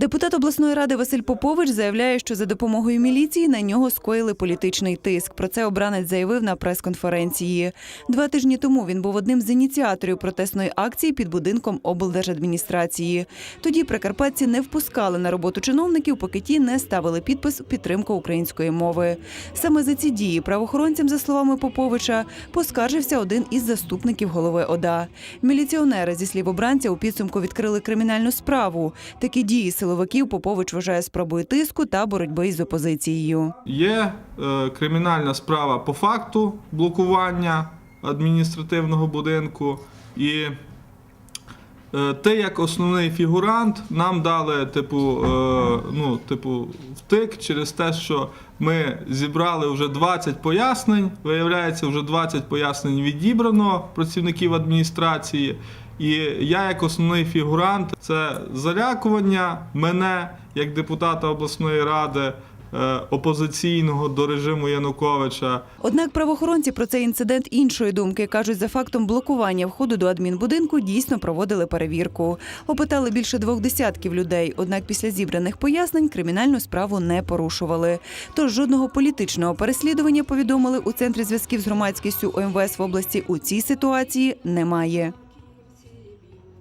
Депутат обласної ради Василь Попович заявляє, що за допомогою міліції на нього скоїли політичний тиск. Про це обранець заявив на прес-конференції. Два тижні тому він був одним з ініціаторів протестної акції під будинком облдержадміністрації. Тоді прикарпатці не впускали на роботу чиновників, поки ті не ставили підпис підтримка української мови. Саме за ці дії правоохоронцям, за словами Поповича, поскаржився один із заступників голови ОДА. Міліціонери, зі слів обранця, у підсумку відкрили кримінальну справу. Такі дії силовиків Попович вважає спробою тиску та боротьби із опозицією. Є е, кримінальна справа по факту блокування адміністративного будинку. І ти, як основний фігурант, нам дали типу, е, ну, типу, втик через те, що ми зібрали вже 20 пояснень. Виявляється, вже 20 пояснень відібрано працівників адміністрації. І я, як основний фігурант, це залякування мене як депутата обласної ради. Е, Опозиційного до режиму Януковича Однак правоохоронці про цей інцидент іншої думки кажуть, за фактом блокування входу до адмінбудинку дійсно проводили перевірку. Опитали більше двох десятків людей. Однак після зібраних пояснень кримінальну справу не порушували. Тож жодного політичного переслідування повідомили у центрі зв'язків з громадськістю ОМВС в області у цій ситуації немає.